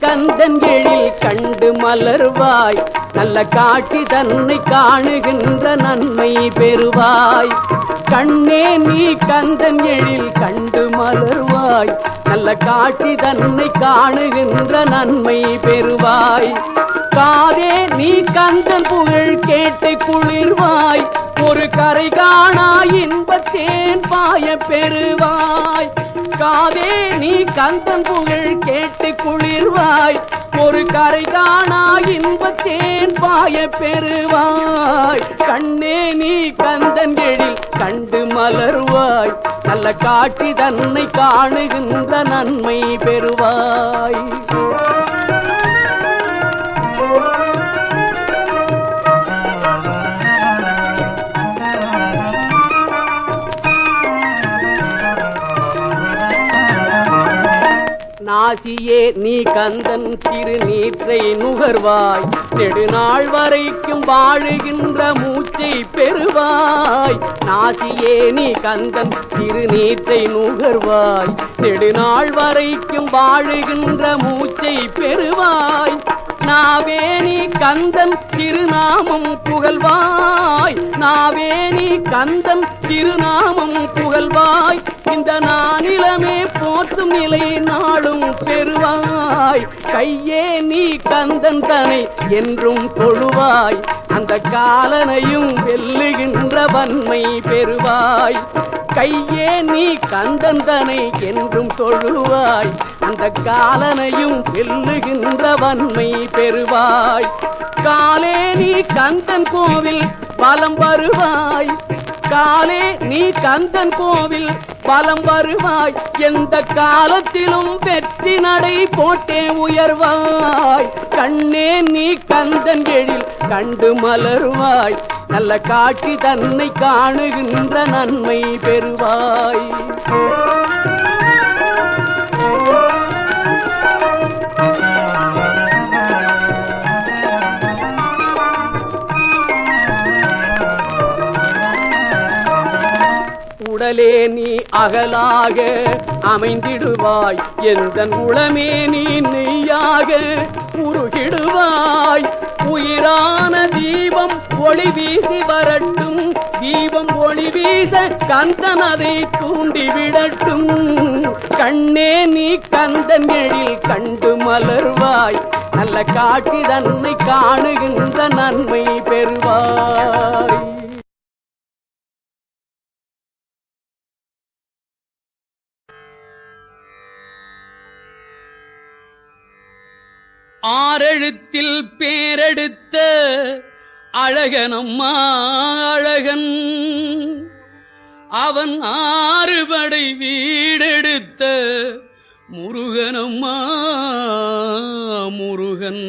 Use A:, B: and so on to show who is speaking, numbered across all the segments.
A: கந்தன் எழில் கண்டு மலர்வாய். நல்ல காட்டி தன்னை காணுகின்ற நன்மை பெறுவாய். கண்ணே நீ கந்தன் எழில் கண்டு மலர்வாய். நல்ல காட்டி தன்னை காணுகின்ற நன்மை பெறுவாய். காதே நீ கந்தன் புகழ் கேட்டு குளிர்வாய். ஒரு கரை காணா இன்பத்தேன் பாய பெறுவாய். காதே நீ கந்தன் புகழ் கேட்டு குளிர்வாய். ஒரு கரை காணா இன்பத்தேன் பாய பெறுவாய். கண்ணே நீ கந்தன் எழில் கண்டு மலர்வாய். நல்ல காட்சி தன்னை காணுகின்ற நன்மை பெறுவாய். நாசியே நீ கந்தன் திருநீற்றை நுகர்வாய். நெடுநாள் வரைக்கும் வாழுகின்ற மூச்சை பெறுவாய். நாசியே நீ கந்தன் திருநீற்றை நுகர்வாய். நெடுநாள் வரைக்கும் வாழுகின்ற மூச்சை பெறுவாய். நாவேணி கந்தம் கந்தன் திருநாமம் புகழ்வாய். நாவேணி கந்தம் கந்தன் திருநாமம் புகழ்வாய். இந்த நானிலமே போற்றும் நிலை நாளும் பெறுவாய். கையே நீ கந்தன் தனை என்றும் கொழுவாய் அந்த காலனையும் வெல்லுகின்ற வன்மை பெறுவாய். கையே நீ கந்தந்தனை என்றும் தொழுவாய் அந்த காலனையும் வெல்லுகின்ற வன்மை பெறுவாய். காலே நீ கந்தன் கோவில் பலம் வருவாய். காலே நீ கந்தன் கோவில் பலம் வருவாய். எந்த காலத்திலும் வெற்றி நடை போட்டே உயர்வாய். கண்ணே நீ கந்தன் எழில் கண்டு மலருவாய். நல்ல காட்சி தன்னை காணுகின்ற நன்மை பெறுவாய். உடலே நீ அகலாக அமைந்திடுவாய். எந்த உளமே நீ நெய்யாக உருகிடுவாய். உயிரான தீபம் ஒளி வீசி வரட்டும். தீபம் ஒளி வீச கந்தன் அதை தூண்டிவிடட்டும் கண்ணே நீ கந்தன் எழில் கண்டு மலர்வாய். நல்ல காட்டி தன்னை காணுகின்ற நன்மை பெறுவாய். ஆரெழுத்தில் பேரெடுத்த அழகனம்மா அழகன். அவன் ஆறுபடை வீடெடுத்த முருகனம்மா முருகன்.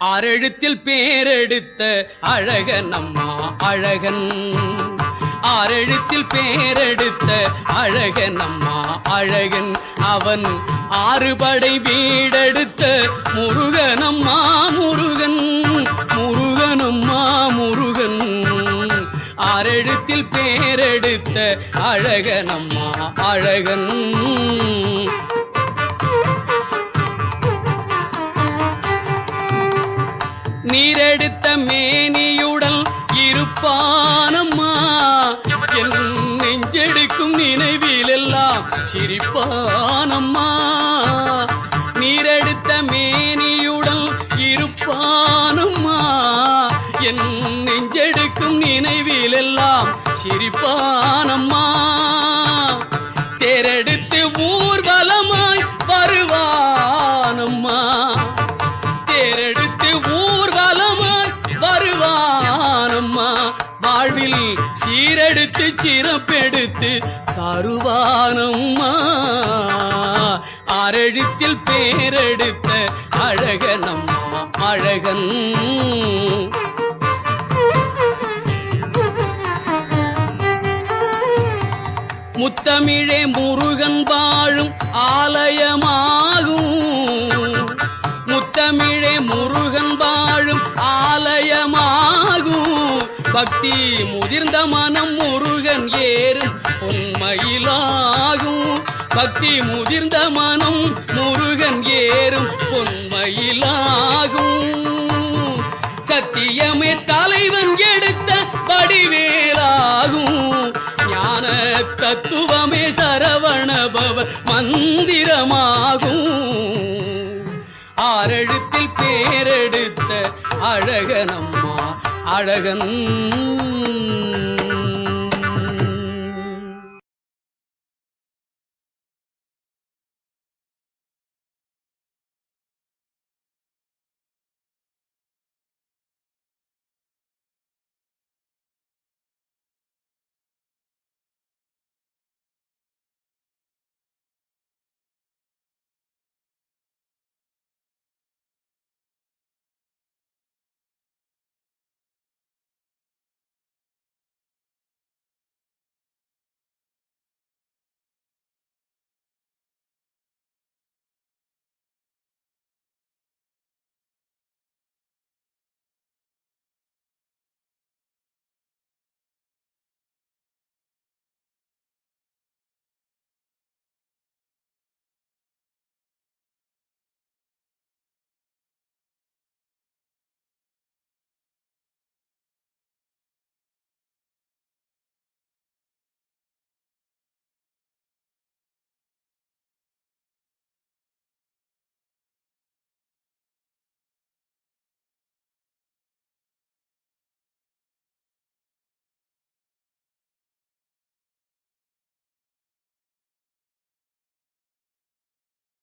A: ஆரெழுத்தில் பேரெடுத்த அழகனம்மா அழகன். ஆரெழுத்தில் பேரெடுத்த அழகன் அம்மா அழகன் அவன். ஆறுபடை வீடெடுத்த முருகனம்மா முருகன். முருகனம்மா முருகன். ஆரெழுத்தில் பேரெடுத்த அழகனம்மா அழகன். நீரெடுத்த மேனியுடன் இருப்பானம்மா. என் நெஞ்செடுக்கும் நினைவிலெல்லாம் சிரிப்பானம்மா. நீரெடுத்த மேனியுடன் இருப்பானம்மா. என் நெஞ்செடுக்கும் நினைவிலெல்லாம் சிரிப்பானம்மா. தேரெடுத்து ஊர்வலமாய் வருவானம்மா. தேரெடுத்து ஊர்வலமாய் வருவானம்மா. வாழ்வில் சீரெடுத்து சிறப்பெடுத்து தருவானம்மா. ஆரெழுத்தில் பேரெடுத்த அழகனம்மா அழகன். முத்தமிழே முருகன் வாழும் ஆலயமா? பக்தி முதிர்ந்த மனம் முருகன் ஏறும். உண்மையிலாகும் பக்தி முதிர்ந்த மனம் முருகன் ஏறும். பொன்மயிலாகும். சத்தியமே தலைவன் எடுத்த படிவேலாகும் ஞான தத்துவமே சரவணபவ மந்திரமாகும். ஆறெழுத்தில் பேரெடுத்த அழகனம்மா. அழகன்.